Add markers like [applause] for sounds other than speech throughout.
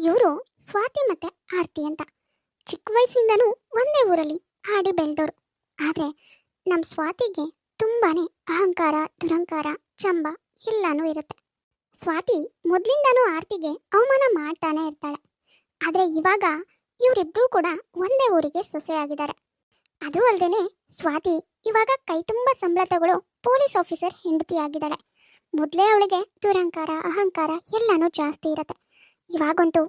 ಇವರು ಸ್ವಾತಿ ಮತ್ತೆ ಆರ್ತಿ ಅಂತ. ಚಿಕ್ಕ ವಯಸ್ಸಿಂದನೂ ಒಂದೇ ಊರಲ್ಲಿ ಹಾಡಿ ಬೆಳೆದವರು ಆದರೆ ನಮ್ಮ ಸ್ವಾತಿಗೆ ತುಂಬಾನೇ ಅಹಂಕಾರ ದುರಂಕಾರ ಚಂಬ ಎಲ್ಲನೂ ಇರುತ್ತೆ. ಸ್ವಾತಿ ಮೊದಲಿಂದನೂ ಆರ್ತಿಗೆ ಅವಮಾನ ಮಾಡ್ತಾನೆ ಇರ್ತಾಳೆ. ಆದರೆ ಇವಾಗ ಇವರಿಬ್ರು ಕೂಡ ಒಂದೇ ಊರಿಗೆ ಸೊಸೆಯಾಗಿದ್ದಾರೆ ಅದು ಅಲ್ಲದೆ ಸ್ವಾತಿ ಇವಾಗ ಕೈ ತುಂಬ ಸಂಬಳ ತಗೊಳ್ಳೋ ಪೊಲೀಸ್ ಆಫೀಸರ್ ಹೆಂಡತಿಯಾಗಿದ್ದಾಳೆ ಮೊದಲೇ ಅವಳಿಗೆ ದುರಂಕಾರ ಅಹಂಕಾರ ಎಲ್ಲನೂ ಜಾಸ್ತಿ ಇರತ್ತೆ. ಇವಾಗಂತೂ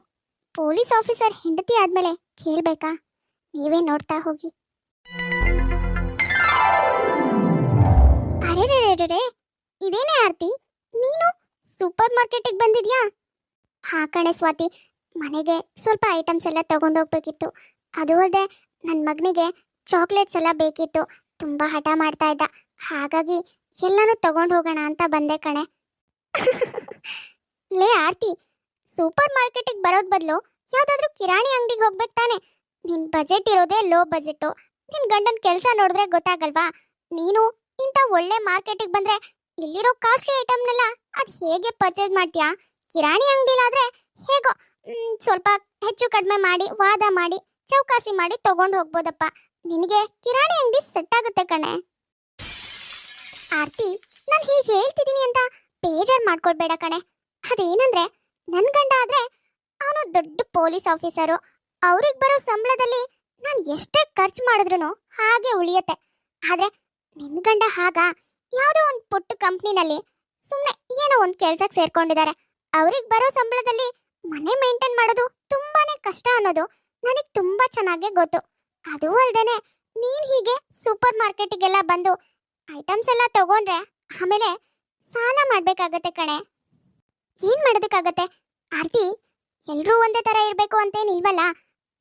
ಪೊಲೀಸ್ ಆಫೀಸರ್ ಹೆಂಡತಿ ಆದ್ಮೇಲೆ ಕೇಳ್ಬೇಕಾ? ನೀವೇ ನೋಡ್ತಾ ಹೋಗಿ. ಅರೆ ಇದೇನೇ ಆರ್ತಿ? ನೀನು ಸೂಪರ್ ಮಾರ್ಕೆಟಿಗೆ ಬಂದಿದ್ಯಾ? ಹಾ ಕಣೆ ಸ್ವಾತಿ, ಮನೆಗೆ ಸ್ವಲ್ಪ ಐಟಮ್ಸ್ ಎಲ್ಲ ತಗೊಂಡೋಗ್ಬೇಕಿತ್ತು ಅದು ಅಲ್ಲದೆ ನನ್ನ ಮಗನಿಗೆ ಚಾಕ್ಲೇಟ್ಸ್ ಎಲ್ಲ ಬೇಕಿತ್ತು. ತುಂಬ ಹಠ ಮಾಡ್ತಾ ಇದ್ದ. ಹಾಗಾಗಿ ಎಲ್ಲನೂ ತಗೊಂಡು ಹೋಗೋಣ ಅಂತ ಬಂದೆ ಕಣೆ. [laughs] ಲೇ ಆರ್ತಿ ಸೂಪರ್ ಮಾರ್ಕೆಟಿಗೆ ಬರೋದ್ ಬದಲು ಯಾವ್ದಾದ್ರೂ ಕಿರಾಣಿ ಅಂಗಡಿಗೆ ಹೋಗ್ಬೇಕು ತಾನೆ. ನಿನ್ ಬಜೆಟ್ ಇರೋದೇ ಲೋ ಬಜೆಟ್ ನಿನ್ ಗಂಡನ ಕೆಲಸ ನೋಡಿದ್ರೆ ಗೊತ್ತಾಗಲ್ವಾ? ನೀನು ಇಂಥ ಒಳ್ಳೆ ಮಾರ್ಕೆಟಿಗೆ ಬಂದ್ರೆ ಇಲ್ಲಿರೋ ಕಾಸ್ಟ್ಲಿ ಐಟಮ್ನೆಲ್ಲ ಅದ್ ಹೇಗೆ ಪರ್ಚೇಸ್ ಮಾಡ್ತೀಯಾ? ಕಿರಾಣಿ ಅಂಗಡಿಲಾದ್ರೆ ಹೇಗೋ ಸ್ವಲ್ಪ ಹೆಚ್ಚು ಕಡಿಮೆ ಮಾಡಿ, ವಾದ ಮಾಡಿ, ಚೌಕಾಸಿ ಮಾಡಿ ತಗೊಂಡು ಹೋಗ್ಬೋದಪ್ಪ. ನಿನಗೆ ಕಿರಾಣಿ ಅಂಗಡಿ ಸೆಟ್ ಆಗುತ್ತೆ ಕಣೆ. ಆರ್ತಿ, ನಾನು ಹೀಗೆ ಹೇಳ್ತಿದ್ದೀನಿ ಅಂತ ಬೇಜಾರು ಮಾಡ್ಕೊಳ್ಬೇಡ ಕಣೆ. ಅದೇನಂದ್ರೆ ನನ್ ಗಂಡ ಆದ್ರೆ ಅವನು ದೊಡ್ಡ ಪೊಲೀಸ್ ಆಫೀಸರು. ಅವ್ರಿಗೆ ಬರೋ ಸಂಬಳದಲ್ಲಿ ನಾನು ಎಷ್ಟೇ ಖರ್ಚು ಮಾಡಿದ್ರು ಹಾಗೆ ಉಳಿಯತ್ತೆ. ಆದ್ರೆ ನಿನ್ ಗಂಡ ಹಾಗ ಯಾವುದೋ ಒಂದು ಪುಟ್ಟ ಕಂಪ್ನಿನಲ್ಲಿ ಸುಮ್ಮನೆ ಏನೋ ಒಂದು ಕೆಲ್ಸಕ್ಕೆ ಸೇರ್ಕೊಂಡಿದ್ದಾರೆ ಅವ್ರಿಗೆ ಬರೋ ಸಂಬಳದಲ್ಲಿ ಮನೆ ಮೇಂಟೈನ್ ಮಾಡೋದು ತುಂಬಾನೇ ಕಷ್ಟ ಅನ್ನೋದು ನನಗೆ ತುಂಬಾ ಚೆನ್ನಾಗಿ ಗೊತ್ತು. ಅದು ಅಲ್ದೇನೆ ನೀನ್ ಹೀಗೆ ಸೂಪರ್ ಮಾರ್ಕೆಟಿಗೆಲ್ಲ ಬಂದು ಐಟಮ್ಸ್ ಎಲ್ಲ ತಗೊಂಡ್ರೆ ಆಮೇಲೆ ಸಾಲ ಮಾಡ್ಬೇಕಾಗತ್ತೆ ಕಣೆ. ಏನ್ ಮಾಡೋದಕ್ಕಾಗತ್ತೆ? ಆರ್ತಿ, ಎಲ್ರೂ ಒಂದೇ ತರ ಇರ್ಬೇಕು ಅಂತೇನಿಲ್ವಲ್ಲ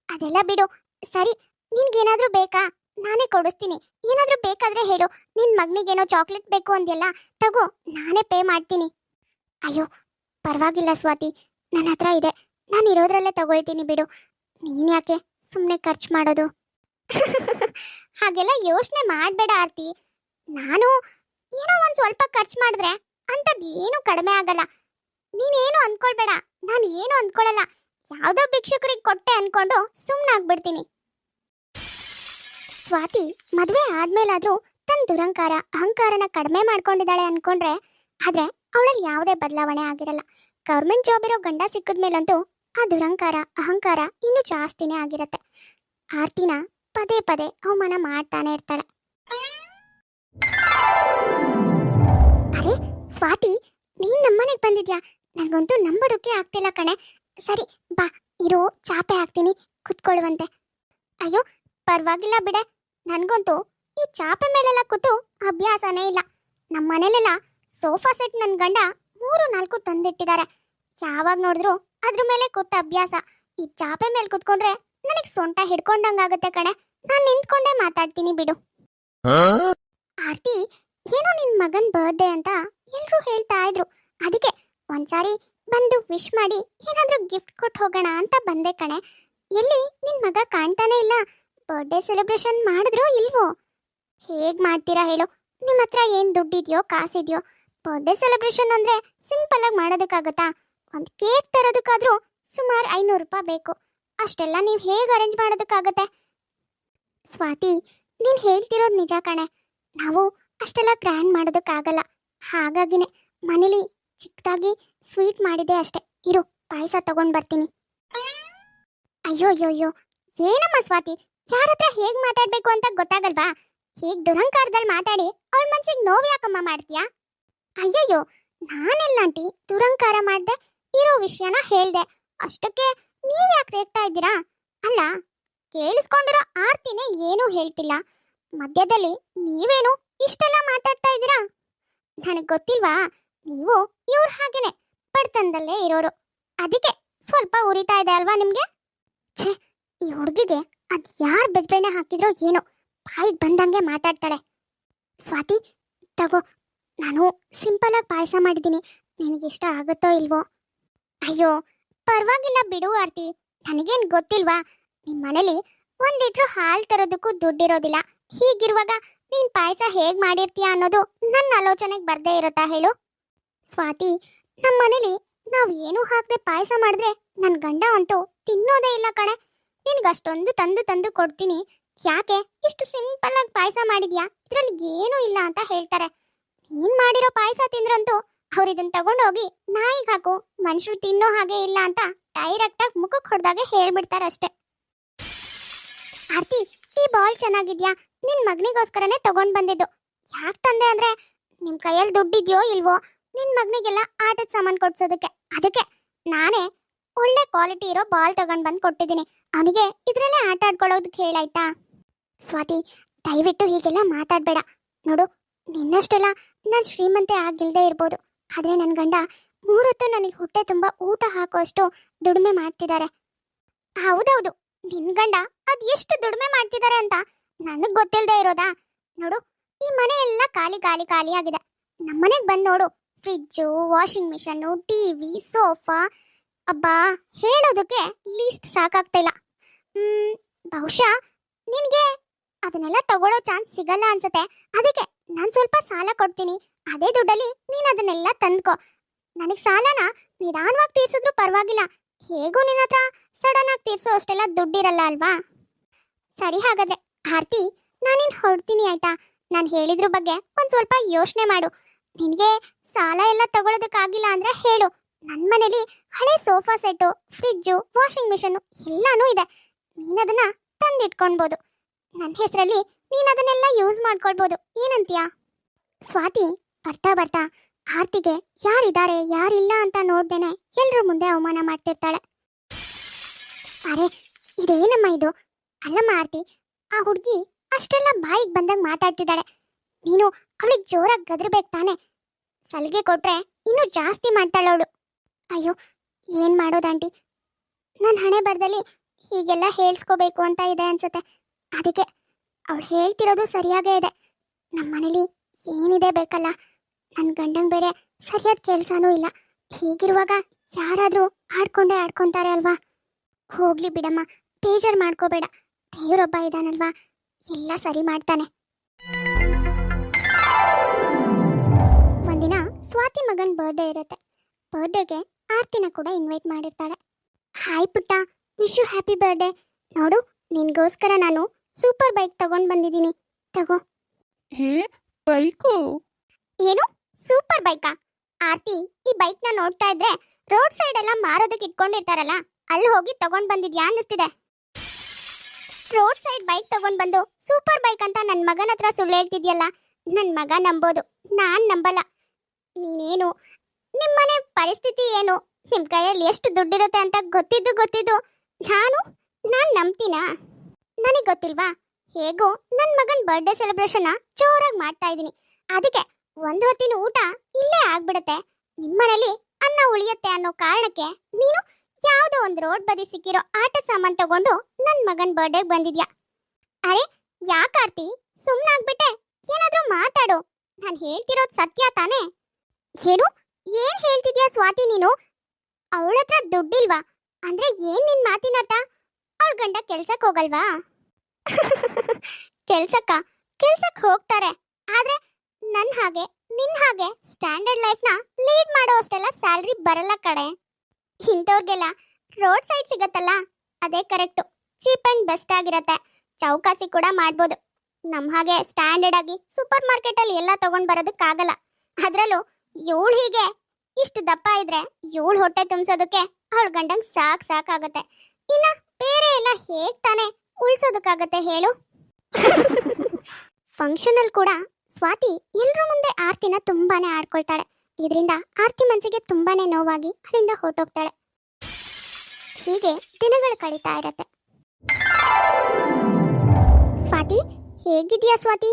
ಅದೆಲ್ಲ ಬಿಡು. ಸರಿ, ನಿನ್ಗೇನಾದ್ರೂ ಬೇಕಾ? ನಾನೇ ಕೊಡಿಸ್ತೀನಿ. ಏನಾದ್ರೂ ಬೇಕಾದ್ರೆ ಹೇಳು. ನಿನ್ ಮಗನಿಗೇನೋ ಚಾಕ್ಲೇಟ್ ಬೇಕು ಅಂದ್ಯಲ್ಲ, ತಗೋ, ನಾನೇ ಪೇ ಮಾಡ್ತೀನಿ. ಅಯ್ಯೋ, ಪರವಾಗಿಲ್ಲ ಸ್ವಾತಿ. ನನ್ನ ಹತ್ರ ಇದೆ. ನಾನು ಇರೋದ್ರಲ್ಲೇ ತಗೊಳ್ತೀನಿ ಬಿಡು. ನೀನ್ ಯಾಕೆ ಸುಮ್ಮನೆ ಖರ್ಚು ಮಾಡೋದು? ಹಾಗೆಲ್ಲ ಯೋಚನೆ ಮಾಡಬೇಡ ಆರ್ತಿ. ನಾನು ಏನೋ ಒಂದ್ ಸ್ವಲ್ಪ ಖರ್ಚು ಮಾಡಿದ್ರೆ ಅಂಥದ್ದು ಏನು ಕಡಿಮೆ ಆಗಲ್ಲ. ನೀನೇನು ಅನ್ಕೊಳ್ಬೇಡ. ನಾನು ಏನು ಅನ್ಕೊಳಲ್ಲ. ಯಾವ್ದೋ ಭಿಕ್ಷಕರಿಗೆ ಕೊಟ್ಟೆ ಅನ್ಕೊಂಡು ಸುಮ್ಮನಾಗ್ಬಿಡ್ತೀನಿ ಸ್ವಾತಿ, ಮದ್ವೆ ಆದ್ಮೇಲಾದ್ರೂ ತನ್ನ ದುರಂಕಾರ, ಅಹಂಕಾರನ ಕಡಿಮೆ ಮಾಡ್ಕೊಂಡಿದ್ದಾಳೆ ಅನ್ಕೊಂಡ್ರೆ ಆದ್ರೆ ಅವಳಲ್ಲಿ ಯಾವುದೇ ಬದಲಾವಣೆ ಆಗಿರಲ್ಲ. ಗೌರ್ಮೆಂಟ್ ಜಾಬ್ ಇರೋ ಗಂಡ ಸಿಕ್ಕಿದ್ಮೇಲಂತೂ ಆ ದುರಂಕಾರ, ಅಹಂಕಾರ ಇನ್ನೂ ಜಾಸ್ತಿನೇ ಆಗಿರತ್ತೆ. ಆರ್ತಿನ ಪದೇ ಪದೇ ಅವಮಾನ ಮಾಡ್ತಾನೆ ಇರ್ತಾಳೆ. ಅರೆ, ಸ್ವಾತಿ, ನೀನ್ ನಮ್ಮನೆಗೆ ಬಂದಿದ್ಯಾ? ನನಗಂತೂ ನಂಬೋದಕ್ಕೆ ಆಗ್ತಿಲ್ಲ ಕಣೆ. ಸರಿ ಬಾ. ಇರೋ ಚಾಪೆ ಹಾಕ್ತೀನಿ ಕುತ್ಕೊಳ್ಳುವಂತೆ. ಅಯ್ಯೋ ಪರವಾಗಿಲ್ಲ ಬಿಡೆ. ನನಗಂತೂ ಈ ಚಾಪೆ ಮೇಲೆಲ್ಲ ಕೂತು ಅಭ್ಯಾಸನೇ ಇಲ್ಲ. ನಮ್ಮ ಮನೇಲೆಲ್ಲ ಸೋಫಾ ಸೆಟ್ ನನ್ನ ಗಂಡ ಮೂರು ನಾಲ್ಕು ತಂದಿಟ್ಟಿದ್ದಾರೆ. ಯಾವಾಗ ನೋಡಿದ್ರು ಅದ್ರ ಮೇಲೆ ಕೂತ ಅಭ್ಯಾಸ. ಈ ಚಾಪೆ ಮೇಲೆ ಕೂತ್ಕೊಂಡ್ರೆ ನನಗೆ ಸೊಂಟ ಹಿಡ್ಕೊಂಡಂಗಾಗುತ್ತೆ ಕಣೆ. ನಾನು ನಿಂತ್ಕೊಂಡೇ ಮಾತಾಡ್ತೀನಿ ಬಿಡು. ಆರ್ತಿ ಏನೋ ನಿನ್ ಮಗನ್ ಬರ್ಡೇ ಅಂತ ಎಲ್ಲರೂ ಹೇಳ್ತಾ ಇದ್ರು. ಅದಕ್ಕೆ ಒಂದ್ಸಾರಿ ಬಂದು ವಿಶ್ ಮಾಡಿ ಏನಾದರೂ ಗಿಫ್ಟ್ ಕೊಟ್ಟು ಹೋಗೋಣ ಅಂತ ಬಂದೆ ಕಣೆ. ಎಲ್ಲಿ? ನಿನ್ ಮಗ ಕಾಣ್ತಾನೆ ಇಲ್ಲ. ಬರ್ಡೇ ಸೆಲೆಬ್ರೇಷನ್ ಮಾಡಿದ್ರೋ ಇಲ್ವೋ? ಹೇಗ್ ಮಾಡ್ತೀರಾ ಹೇಳು. ನಿಮ್ಮ ಹತ್ರ ಏನು ದುಡ್ಡಿದೆಯೋ, ಕಾಸಿದ್ಯೋ? ಬರ್ಡೇ ಸೆಲೆಬ್ರೇಷನ್ ಅಂದ್ರೆ ಸಿಂಪಲ್ ಆಗಿ ಮಾಡೋದಕ್ಕಾಗತ್ತಾ? ಒಂದ್ ಕೇಕ್ ತರೋದಕ್ಕಾದರೂ ಸುಮಾರು ಐನೂರು ರೂಪಾಯಿ ಬೇಕು. ಅಷ್ಟೆಲ್ಲ ನೀವು ಹೇಗೆ ಅರೇಂಜ್ ಮಾಡೋದಕ್ಕಾಗತ್ತೆ? ಸ್ವಾತಿ, ನೀನು ಹೇಳ್ತಿರೋದು ನಿಜ ಕಣೆ. ನಾವು ಅಷ್ಟೆಲ್ಲ ಗ್ರ್ಯಾಂಡ್ ಮಾಡೋದಕ್ಕಾಗಲ್ಲ. ಹಾಗಾಗಿನೇ ಮನೇಲಿ ಚಿಕ್ಕದಾಗಿ ಸ್ವೀಟ್ ಮಾಡಿದೆ ಅಷ್ಟೇ. ಇರು, ಪಾಯಸ ತಗೊಂಡ್ ಬರ್ತೀನಿ. ಅಯ್ಯೋ ಅಯ್ಯೋ ಅಯ್ಯೋ, ಏನಮ್ಮ ಸ್ವಾತಿ? ಯಾರ ಹತ್ರ ಹೇಗ್ ಮಾತಾಡ್ಬೇಕು ಅಂತ ಗೊತ್ತಾಗಲ್ವಾ? ಹೀಗ್ ದುರಂಕಾರದಲ್ಲಿ ಮಾತಾಡಿ ಅವ್ಳ ಮನ್ಸಿಗೆ ನೋವು ಯಾಕಮ್ಮ ಮಾಡ್ತೀಯಾ? ಅಯ್ಯಯ್ಯೋ ನಾನೆಲ್ಲ ಆಂಟಿ ದುರಂಕಾರ ಮಾಡ್ದೆ, ಇರೋ ವಿಷಯನ ಹೇಳ್ದೆ. ಅಷ್ಟಕ್ಕೆ ನೀವ್ ಯಾಕೆ ರೇಗ್ತಾ ಇದ್ದೀರಾ? ಅಲ್ಲ, ಕೇಳಿಸ್ಕೊಂಡಿರೋ ಆರ್ತಿನೇ ಏನೂ ಹೇಳ್ತಿಲ್ಲ. ಮಧ್ಯದಲ್ಲಿ ನೀವೇನು ಇಷ್ಟೆಲ್ಲ ಮಾತಾಡ್ತಾ ಇದ್ದೀರಾ? ನನಗೆ ಗೊತ್ತಿಲ್ವಾ? ನೀವು ಇವ್ರ ಹಾಗೇನೆ. ಬಡತನದಲ್ಲೇ ಇರೋರು. ಅದಕ್ಕೆ ಸ್ವಲ್ಪ ಉರಿತಾ ಇದೆ ಅಲ್ವಾ ನಿಮ್ಗೆ? ಛೇ, ಈ ಹುಡುಗಿಗೆ ಅದ್ ಯಾರ್ ಬೆಜ್ಬೆಣ್ಣೆ ಹಾಕಿದ್ರೋ ಏನೋ. ಬಾಯಿಗೆ ಬಂದಂಗೆ ಮಾತಾಡ್ತಾಳೆ. ಸ್ವಾತಿ, ತಗೋ, ನಾನು ಸಿಂಪಲ್ ಆಗಿ ಪಾಯಸ ಮಾಡಿದ್ದೀನಿ. ನಿನಗೆ ಇಷ್ಟ ಆಗುತ್ತೋ ಇಲ್ವೋ? ಅಯ್ಯೋ, ಪರವಾಗಿಲ್ಲ ಬಿಡು ಆರ್ತಿ. ನನಗೇನು ಗೊತ್ತಿಲ್ವಾ? ನಿಮ್ಮ ಮನೇಲಿ ಒಂದ್ ಲೀಟ್ರ್ ಹಾಲು ತರೋದಕ್ಕೂ ದುಡ್ಡಿರೋದಿಲ್ಲ. ಹೀಗಿರುವಾಗ ನೀನ್ ಪಾಯಸ ಹೇಗೆ ಮಾಡಿರ್ತೀಯ ಅನ್ನೋದು ನನ್ನ ಆಲೋಚನೆಗೆ ಬರ್ದೇ ಇರುತ್ತಾ ಹೇಳು? ಸ್ವಾತಿ ನಮ್ಮ ಮನೇಲಿ ನಾವು ಏನೂ ಹಾಕದೆ ಪಾಯಸ ಮಾಡಿದ್ರೆ ನನ್ನ ಗಂಡ ಅಂತೂ ತಿನ್ನೋದೇ ಇಲ್ಲ ಕಣೆ. ನಿನ್ಗೆ ಅಷ್ಟೊಂದು ತಂದು ತಂದು ಕೊಡ್ತೀನಿ. ಯಾಕೆ? ಇಷ್ಟು ಸಿಂಪಲ್ ಆಗಿ ಪಾಯಸ ಮಾಡಿದ್ಯಾ? ಇದ್ರಲ್ಲಿ ಏನೂ ಇಲ್ಲ ಅಂತ ಹೇಳ್ತಾರೆ. ನೀನ್ ಮಾಡಿರೋ ಪಾಯಸ ತಿಂದ್ರಂತೂ ಅವ್ರು ಇದನ್ನ ತಗೊಂಡೋಗಿ ನಾಯಿಗೆ ಹಾಕು. ಮನುಷ್ಯರು ತಿನ್ನೋ ಹಾಗೆ ಇಲ್ಲ ಅಂತ ಡೈರೆಕ್ಟ್ ಆಗಿ ಮುಖಕ್ಕೆ ಹೊಡೆದಾಗೆ ಹೇಳ್ಬಿಡ್ತಾರೆ ಅಷ್ಟೇ ಆರ್ತಿ ಈ ಬಾಲ್ ಚೆನ್ನಾಗಿದ್ಯಾ? ನಿನ್ ಮಗನಿಗೋಸ್ಕರನೇ ತಗೊಂಡ್ ಬಂದಿದ್ದು. ಯಾಕೆ ತಂದೆ ಅಂದ್ರೆ ನಿಮ್ ಕೈಯಲ್ಲಿ ದುಡ್ಡಿದ್ಯೋ ಇಲ್ವೋ? ನಿನ್ ಮಗನಿಗೆಲ್ಲ ಆಟದ ಸಾಮಾನು ಕೊಡ್ಸೋದಕ್ಕೆ. ಅದಕ್ಕೆ ನಾನೇ ಒಳ್ಳೆ ಕ್ವಾಲಿಟಿ ಇರೋ ಬಾಲ್ ತಗೊಂಡ್ ಬಂದು ಕೊಟ್ಟಿದ್ದೀನಿ. ಅವನಿಗೆ ಇದ್ರಲ್ಲೇ ಆಟ ಆಡ್ಕೊಳ್ಳೋದಕ್ಕೆ ಹೇಳಾಯ್ತಾ? ಸ್ವಾತಿ, ದಯವಿಟ್ಟು ಹೀಗೆಲ್ಲ ಮಾತಾಡ್ಬೇಡ. ನೋಡು, ನಿನ್ನಷ್ಟೆಲ್ಲ ನಾನು ಶ್ರೀಮಂತೆ ಆಗಿಲ್ದೇ ಇರ್ಬೋದು. ಆದ್ರೆ ನನ್ನ ಗಂಡ ಮೂರೊತ್ತು ನನಗೆ ಹೊಟ್ಟೆ ತುಂಬ ಊಟ ಹಾಕುವಷ್ಟು ದುಡಿಮೆ ಮಾಡ್ತಿದ್ದಾರೆ ಹೌದೌದು, ನಿನ್ ಗಂಡ ಅದ್ ಎಷ್ಟು ದುಡಿಮೆ ಮಾಡ್ತಿದ್ದಾರೆ ಅಂತ ನನಗ್ ಗೊತ್ತಿಲ್ಲದೆ ಇರೋದಾ? ನೋಡು, ಈ ಮನೆ ಎಲ್ಲ ಖಾಲಿ ಖಾಲಿ ಖಾಲಿ ಆಗಿದೆ. ನಮ್ಮನೆಗ್ ಬಂದ್ ನೋಡು. Fridge, washing machine TV sofa, ಅಬ್ಬಾ, ಹೇಳೋದಕ್ಕೆ ಲಿಸ್ಟ್ ಸಾಕಾಗ್ತಾ ಇಲ್ಲ. ಹ್ಮ್, ಬಹುಶಃ ನಿನಗೆ ಅದನ್ನೆಲ್ಲ ತಗೊಳ್ಳೋ ಚಾನ್ಸ್ ಸಿಗಲ್ಲ ಅನ್ಸುತ್ತೆ. ಅದಕ್ಕೆ ನಾನು ಸ್ವಲ್ಪ ಸಾಲ ಕೊಡ್ತೀನಿ. ಅದೇ ದುಡ್ಡಲ್ಲಿ ನೀನ್ ಅದನ್ನೆಲ್ಲ ತಂದ್ಕೋ. ನನಗ್ ಸಾಲನ ನಿಧಾನವಾಗಿ ತೀರ್ಸಿದ್ರು ಪರವಾಗಿಲ್ಲ. ಹೇಗೂ ನಿನ್ನ ಹತ್ರ ಸಡನ್ ಆಗಿ ತೀರ್ಸೋ ಅಷ್ಟೆಲ್ಲ ದುಡ್ಡಿರಲ್ಲ ಅಲ್ವಾ? ಸರಿ ಹಾಗಾದ್ರೆ, ಆರ್ತಿ, ನಾನಿನ್ ಹೊರಡ್ತೀನಿ ಆಯ್ತಾ? ನಾನು ಹೇಳಿದ್ರ ಬಗ್ಗೆ ಒಂದು ಸ್ವಲ್ಪ ಯೋಚನೆ ಮಾಡು. ನಿನಗೆ ಸಾಲ ಎಲ್ಲ ತಗೊಳ್ಳೋದಕ್ಕಾಗಿಲ್ಲ ಅಂದ್ರೆ ಹೇಳು. ನನ್ನ ಮನೇಲಿ ಹಳೆ sofa set, fridge, washing machine ಎಲ್ಲಾನು ಇದೆ. ನೀನದನ್ನ ತಂದಿಟ್ಕೊಳ್ಬೋದು ನನ್ನ ಹೆಸರಲ್ಲಿ ನೀನು ಅದನ್ನೆಲ್ಲ ಯೂಸ್ ಮಾಡ್ಕೊಳ್ಬೋದು. ಏನಂತೀಯಾ? ಸ್ವಾತಿ, ಬರ್ತಾ ಬರ್ತಾ, ಆರ್ತಿಗೆ ಯಾರಿದ್ದಾರೆ, ಯಾರಿಲ್ಲ ಅಂತ ನೋಡ್ದೇನೆ ಎಲ್ಲರೂ ಮುಂದೆ ಅವಮಾನ ಮಾಡ್ತಿರ್ತಾಳೆ. ಅರೆ, ಇದೇನಮ್ಮ ಇದು? ಅಲ್ಲಮ್ಮ ಆರ್ತಿ, ಆ ಹುಡುಗಿ ಅಷ್ಟೆಲ್ಲ ಬಾಯಿಗೆ ಬಂದಾಗ ಮಾತಾಡ್ತಿದ್ದಾಳೆ. ನೀನು ಅವಳಿಗೆ ಜೋರಾಗಿ ಗದರ್ಬೇಕು ತಾನೆ. ಸಲಿಗೆ ಕೊಟ್ರೆ ಇನ್ನೂ ಜಾಸ್ತಿ ಮಾಡ್ತಾಳವಳು ಅಯ್ಯೋ, ಏನ್ ಮಾಡೋದಾಂಟಿ ನನ್ನ ಹಣೆ ಬರದಲ್ಲಿ ಹೀಗೆಲ್ಲ ಹೇಳ್ಸ್ಕೋಬೇಕು ಅಂತ ಇದೆ ಅನ್ಸುತ್ತೆ. ಅದಕ್ಕೆ ಅವಳು ಹೇಳ್ತಿರೋದು ಸರಿಯಾಗೇ ಇದೆ. ನಮ್ಮ ಮನೇಲಿ ಏನಿದೆ ಬೇಕಲ್ಲ. ನನ್ನ ಗಂಡನ ಬೇರೆ ಸರಿಯಾದ ಕೆಲಸನೂ ಇಲ್ಲ. ಹೀಗಿರುವಾಗ ಯಾರಾದರೂ ಆಡ್ಕೊಂಡೇ ಆಡ್ಕೊಂತಾರೆ ಅಲ್ವಾ? ಹೋಗ್ಲಿ ಬಿಡಮ್ಮ, ಬೇಜಾರು ಮಾಡ್ಕೋಬೇಡ. ದೇವರೊಬ್ಬ ಇದ್ದಾನಲ್ವಾ ಎಲ್ಲ ಸರಿ ಮಾಡ್ತಾನೆ. ಸ್ವಾತಿ ಮಗನ್ ಬರ್ಡೇ ಇರುತ್ತೆ. ಬರ್ಡೇಗೆ ಆರ್ತಿನ ಕೂಡ ಇನ್ವೈಟ್ ಮಾಡಿರ್ತಾಳೆ. ಹಾಯ್ ಪುಟ್ಟ ವಿಶ್ ಯು ಹ್ಯಾಪಿ ಬರ್ಡೇ ನೋಡು ನಿನ್ಗೋಸ್ಕರ ನಾನು ಸೂಪರ್ ಬೈಕ್ ತಗೊಂಡ್ ಬಂದಿದ್ದೀನಿ. ತಗೋ. ಹೇ ಬೈಕು ಏನು? ಸೂಪರ್ ಬೈಕಾ ಆರ್ತಿ ಈ ಬೈಕ್ನ ನೋಡ್ತಾ ಇದ್ರೆ ರೋಡ್ ಸೈಡ್ ಎಲ್ಲ ಮಾರೋದಕ್ಕೆ ಇಟ್ಕೊಂಡಿರ್ತಾರಲ್ಲ ಅಲ್ಲಿ ಹೋಗಿ ತಗೊಂಡ್ ಬಂದಿದ್ಯಾ ಅನ್ನಿಸ್ತಿದೆ. ರೋಡ್ ಸೈಡ್ ಬೈಕ್ ತಗೊಂಡ್ ಬಂದು ಸೂಪರ್ ಬೈಕ್ ಅಂತ ನನ್ನ ಮಗನ ಹತ್ರ ಸುಳ್ಳು ಹೇಳ್ತಿದ್ಯಲ್ಲ ನನ್ನ ಮಗ ನಂಬೋದು. ನಾನ್ ನಂಬಲ್ಲ. ನೀನೇನು? ನಿಮ್ಮನೆ ಪರಿಸ್ಥಿತಿ ಏನು? ನಿಮ್ ಕೈಯಲ್ಲಿ ಎಷ್ಟು ದುಡ್ಡಿರುತ್ತೆ ಅಂತ ಗೊತ್ತಿದ್ದು ಗೊತ್ತಿದ್ದು. ನಾನು? ನಾನ್ ನಂಬ್ತೀನಾ? ನನಗ್ ಗೊತ್ತಿಲ್ವಾ? ಹೇಗೋ, ನನ್ ಮಗನ್ ಬರ್ಡೇ ಸೆಲೆಬ್ರೇಷನ್ ಜೋರಾಗಿ ಮಾಡ್ತಾ ಇದ್ದೀನಿ. ಅದಕ್ಕೆ ಒಂದು ಹೊತ್ತಿನ ಊಟ ಇಲ್ಲೇ ಆಗ್ಬಿಡುತ್ತೆ. ನಿಮ್ಮನೇಲಿ ಅನ್ನ ಉಳಿಯುತ್ತೆ ಅನ್ನೋ ಕಾರಣಕ್ಕೆ ನೀನು ಯಾವುದೋ ಒಂದು ರೋಡ್ ಬದಿ ಸಿಕ್ಕಿರೋ ಆಟ ಸಾಮಾನು ತಗೊಂಡು ನನ್ ಮಗನ್ ಬರ್ಡೇಗ್ ಬಂದಿದ್ಯಾ? ಅರೆ ಯಾಕಾರ್ತಿ ಸುಮ್ನಾಗ್ಬಿಟ್ಟೆ. ಏನಾದರೂ ಮಾತಾಡು. ನಾನು ಹೇಳ್ತಿರೋದು ಸತ್ಯ ತಾನೇ? ಏನು? ಏನ್ ಹೇಳ್ತಿದ್ಯಾ ಸ್ವಾತಿ ನೀನು? ಅವಳ ಹತ್ರ ದುಡ್ಡಿಲ್ವಾ? ಅಂದ್ರೆ ಏನ್ ನಿನ್ ಮಾತಿನ ಅರ್ಥ? ಅವಳ ಗಂಡ ಕೆಲ್ಸಕ್ ಹೋಗಲ್ವಾ? ಕೆಲ್ಸಕ್ಕ? ಕೆಲ್ಸಕ್ ಹೋಗ್ತಾರೆ. ಆದ್ರೆ ನನ್ ಹಾಗೆ, ನಿನ್ ಹಾಗೆ ಸ್ಟ್ಯಾಂಡರ್ಡ್ ಲೈಫ್ನ ಲೀಡ್ ಮಾಡೋ ಅಷ್ಟೆಲ್ಲ ಸ್ಯಾಲ್ರಿ ಬರಲ್ಲ ಕಡೆ ಇಂಥವ್ರಿಗೆಲ್ಲ ರೋಡ್ ಸೈಡ್ ಸಿಗತ್ತಲ್ಲ? ಅದೇ ಕರೆಕ್ಟು. ಚೀಪ್ ಅಂಡ್ ಬೆಸ್ಟ್ ಆಗಿರತ್ತೆ. ಚೌಕಾಸಿ ಕೂಡ ಮಾಡ್ಬೋದು. ನಮ್ ಹಾಗೆ ಸ್ಟ್ಯಾಂಡರ್ಡ್ ಆಗಿ ಸೂಪರ್ ಮಾರ್ಕೆಟ್ ಅಲ್ಲಿ ಎಲ್ಲ ತಗೊಂಡ್ ಬರೋದಕ್ಕಾಗಲ್ಲ. ಅದ್ರಲ್ಲೂ ಇವಳು ಹೀಗೆ? ಇಷ್ಟು ದಪ್ಪ ಇದ್ರೆ ಇವಳು ಹೊಟ್ಟೆ ತುಂಬಿಸೋದಕ್ಕೆ ಅವಳು ಗಂಡಂಗ್ ಸಾಕ್ ಸಾಕಾಗತ್ತೆ. ಇನ್ನ ಬೇರೆ ಎಲ್ಲ ಹೇಗ್ ತಾನೆ ಉಳ್ಸೋದಕ್ಕಾಗತ್ತೆ ಹೇಳು? [laughs] ಫಂಕ್ಷನ್ ಅಲ್ಲಿ ಕೂಡ ಸ್ವಾತಿ ಎಲ್ರ ಮುಂದೆ ಆರ್ತಿನ ತುಂಬಾನೇ ಆಡ್ಕೊಳ್ತಾಳೆ. ಇದರಿಂದ ಆರ್ತಿ ಮನಸ್ಸಿಗೆ ತುಂಬಾನೇ ನೋವಾಗಿ ಅಲ್ಲಿಂದ ಹೊರಟೋಗ್ತಾಳೆ. ಹೀಗೆ ದಿನಗಳು ಕಳೀತಾ ಇರತ್ತೆ. ಸ್ವಾತಿ ಹೇಗಿದ್ಯಾ ಸ್ವಾತಿ?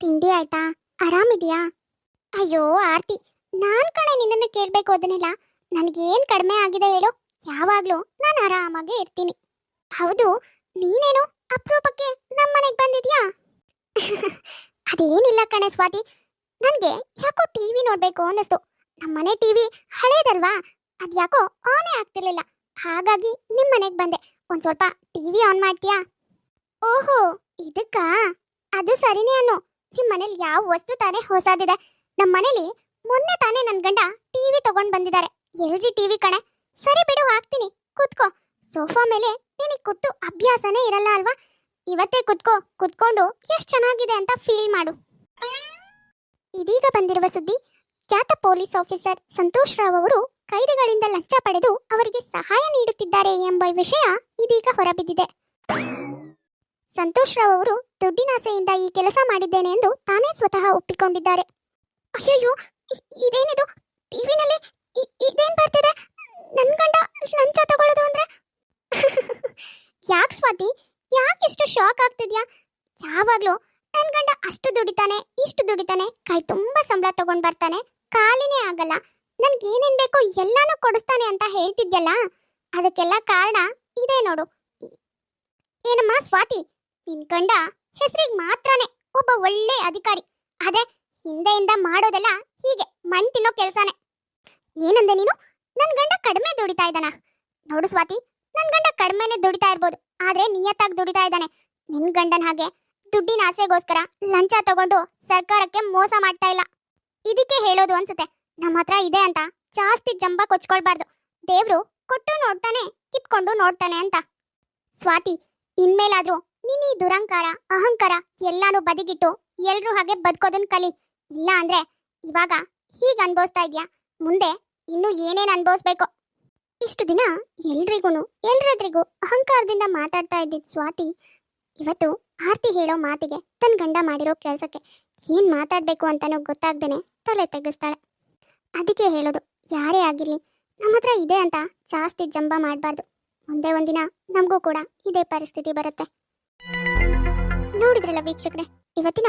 ತಿಂಡಿ ಆಯ್ತಾ? ಆರಾಮಿದ್ಯಾ ಅಯ್ಯೋ ಆರ್ತಿ ನಾನ್ ಕಣೆ ನಿನ್ನನ್ನು ಕೇಳ್ಬೇಕು ಅದನ್ನೆಲ್ಲ. ನನಗೇನ್ ಕಡಿಮೆ ಆಗಿದೆ ಹೇಳು. ಯಾವಾಗ್ಲೂ ನಾನು ಆರಾಮಾಗೇ ಇರ್ತೀನಿ. ಹೌದು, ನೀನೇನು ಅಪರೂಪಕ್ಕೆ ನಮ್ಮನೆಗೆ ಬಂದಿದ್ಯಾ? [laughs] ಅದೇನಿಲ್ಲ ಕಣೆ ಸ್ವಾತಿ. ನನಗೆ ಯಾಕೋ ಟಿವಿ ನೋಡ್ಬೇಕು ಅನ್ನಿಸ್ತು. ನಮ್ಮನೆ ಟಿವಿ ಹಳೇದಲ್ವಾ? ಅದ್ಯಾಕೋ ಆನೇ ಆಗ್ತಿರ್ಲಿಲ್ಲ. ಹಾಗಾಗಿ ನಿಮ್ ಮನೆಗ್ ಬಂದೆ. ಒಂದ್ ಸ್ವಲ್ಪ ಟಿವಿ ಆನ್ ಮಾಡ್ತೀಯಾ? ಓಹೋ, ಇದಕ್ಕಾ? ಅದು ಸರಿನೇ ಅನ್ನು. ನಿಮ್ಮನೇಲಿ ಯಾವ ವಸ್ತು ತಾನೇ ಹೊಸದಿದೆ. ನಮ್ಮ ಮನೇಲಿ ಮೊನ್ನೆ ತಾನೇ ನನ್ ಗಂಡ ಟಿವಿ ತಗೊಂಡ್ ಬಂದಿದ್ದಾರೆ ಎಲ್ ಜಿ ಟಿವಿ ಕಣೆ. ಸರಿ ಬಿಡು, ಹಾಕ್ತೀನಿ. ಕುತ್ಕೋ. ಸೋಫಾ ಮೇಲೆ ನಿನಗೆ ಕುತ್ತು ಅಭ್ಯಾಸನೇ ಇರಲ್ಲ ಅಲ್ವಾ? ಇವತ್ತೇ ಕುತ್ಕೋ. ಕುತ್ಕೊಂಡು ಎಷ್ಟು ಚೆನ್ನಾಗಿದೆ ಅಂತ ಫೀಲ್ ಮಾಡು. ಇದೀಗ ಬಂದಿರುವ ಸುದ್ದಿ, ಖ್ಯಾತ ಪೊಲೀಸ್ ಆಫೀಸರ್ ಸಂತೋಷ್ ರಾವ್ ಅವರು ಕೈದಿಗಳಿಂದ ಲಂಚ ಪಡೆದು ಅವರಿಗೆ ಸಹಾಯ ನೀಡುತ್ತಿದ್ದಾರೆ ಎಂಬ ವಿಷಯ ಇದೀಗ ಹೊರಬಿದ್ದಿದೆ. ಸಂತೋಷ್ ರಾವ್ ಅವರು ದುಡ್ಡಿನಾಸೆಯಿಂದ ಈ ಕೆಲಸ ಮಾಡಿದ್ದೇನೆ ಎಂದು ತಾನೇ ಸ್ವತಃ ಒಪ್ಪಿಕೊಂಡಿದ್ದಾರೆ. ಅಯ್ಯಯ್ಯೋ ಇದೇನಿದು? ಟಿವಿನಲ್ಲಿ ಇದೇನ್ ಬರ್ತಿದೆ? ನನ್ ಗಂಡ ಲಂಚ ತಗೊಳ್ಳೋದು ಅಂದ್ರೆ? [laughs] ಯಾಕೆ ಸ್ವಾತಿ? ಯಾಕೆ ಇಷ್ಟು ಶಾಕ್ ಆಗ್ತಿದ್ಯಾ? ಯಾವಾಗ್ಲೂ ನನ್ ಗಂಡ ಅಷ್ಟು ದುಡಿತಾನೆ, ಇಷ್ಟು ದುಡಿತಾನೆ, ಕೈ ತುಂಬಾ ಸಂಬಳ ತಗೊಂಡ್ ಬರ್ತಾನೆ, ಕಾಲಿನೇ ಆಗಲ್ಲ. ನನ್ಗೆ ಏನೇನ್ ಬೇಕೋ ಎಲ್ಲಾನು ಕೊಡಿಸ್ತಾನೆ ಅಂತ ಹೇಳ್ತಿದ್ಯಲ್ಲ? ಅದಕ್ಕೆಲ್ಲ ಕಾರಣ ಇದೆ ನೋಡು. ಏನಮ್ಮ ಸ್ವಾತಿ? ನಿನ್ ಗಂಡ ಹೆಸರಿಗೆ ಮಾತ್ರನೇ ಒಬ್ಬ ಒಳ್ಳೆ ಅಧಿಕಾರಿ. ಅದೇ ಹಿಂದೆಯಿಂದ ಮಾಡೋದೆಲ್ಲ ಹೀಗೆ ಮಣ್ ತಿನ್ನೋ ಕೆಲ್ಸಾನೆ. ಏನಂದೆ ನೀನು? ನನ್ ಗಂಡ ಕಡಿಮೆ ದುಡಿತಾ ಇದ್ದಾನ. ನೋಡು ಸ್ವಾತಿ, ನನ್ ಗಂಡ ಕಡಿಮೆನೆ ದುಡಿತಾ ಇರ್ಬೋದು, ಆದ್ರೆ ನಿಯತ್ತಾಗಿ ದುಡಿತಾ ಇದ್ದಾನೆ. ನಿನ್ ಗಂಡನ ಹಾಗೆ ದುಡ್ಡಿನ ಆಸೆಗೋಸ್ಕರ ಲಂಚ ತಗೊಂಡು ಸರ್ಕಾರಕ್ಕೆ ಮೋಸ ಮಾಡ್ತಾ ಇಲ್ಲ. ಇದಕ್ಕೆ ಹೇಳೋದು ಅನ್ಸುತ್ತೆ. ನಮ್ಮ ಹತ್ರ ಇದೆ ಅಂತ, ಜಾಸ್ತಿ ಜಂಬ ಕೊಚ್ಕೊಳ್ಬಾರ್ದು. ದೇವ್ರು ಕೊಟ್ಟು ನೋಡ್ತಾನೆ, ಕಿತ್ಕೊಂಡು ನೋಡ್ತಾನೆ ಅಂತ. ಸ್ವಾತಿ, ಇನ್ಮೇಲಾದ್ರೂ ನಿನ್ನ ದುರಂಕಾರ, ಅಹಂಕಾರ ಎಲ್ಲಾನು ಬದಿಗಿಟ್ಟು ಎಲ್ರೂ ಹಾಗೆ ಬದುಕೋದನ್ ಕಲಿ. ಇಲ್ಲ ಅಂದ್ರೆ ಇವಾಗ ಹೀಗೆ ಅನ್ಭವಿಸ್ತಾ ಇದ್ಯಾ? ಮುಂದೆ ಇನ್ನು ಏನೇನ್ ಅನ್ಭವಿಸ್ಬೇಕು? ಇಷ್ಟು ದಿನ ಎಲ್ರಿಗೂ ಎಲ್ರೆದ್ರಿಗೂ ಅಹಂಕಾರದಿಂದ ಮಾತಾಡ್ತಾ ಇದ್ದಿದ್ ಸ್ವಾತಿ ಇವತ್ತು ಆರ್ತಿ ಹೇಳೋ ಮಾತಿಗೆ ತನ್ನ ಗಂಡ ಮಾಡಿರೋ ಕೆಲಸಕ್ಕೆ ಏನ್ ಮಾತಾಡ್ಬೇಕು ಅಂತನೋ ಗೊತ್ತಾಗ್ದೇನೆ ತಲೆ ತೆಗಿಸ್ತಾಳೆ. ಅದಕ್ಕೆ ಹೇಳೋದು, ಯಾರೇ ಆಗಿರ್ಲಿ ನಮ್ಮ ಹತ್ರ ಇದೆ ಅಂತ ಜಾಸ್ತಿ ಜಂಬ ಮಾಡಬಾರ್ದು. ಮುಂದೆ ಒಂದಿನ ನಮಗೂ ಕೂಡ ಇದೇ ಪರಿಸ್ಥಿತಿ ಬರುತ್ತೆ. ನೋಡಿದ್ರಲ್ಲ ವೀಕ್ಷಕರೇ, ಇವತ್ತಿನ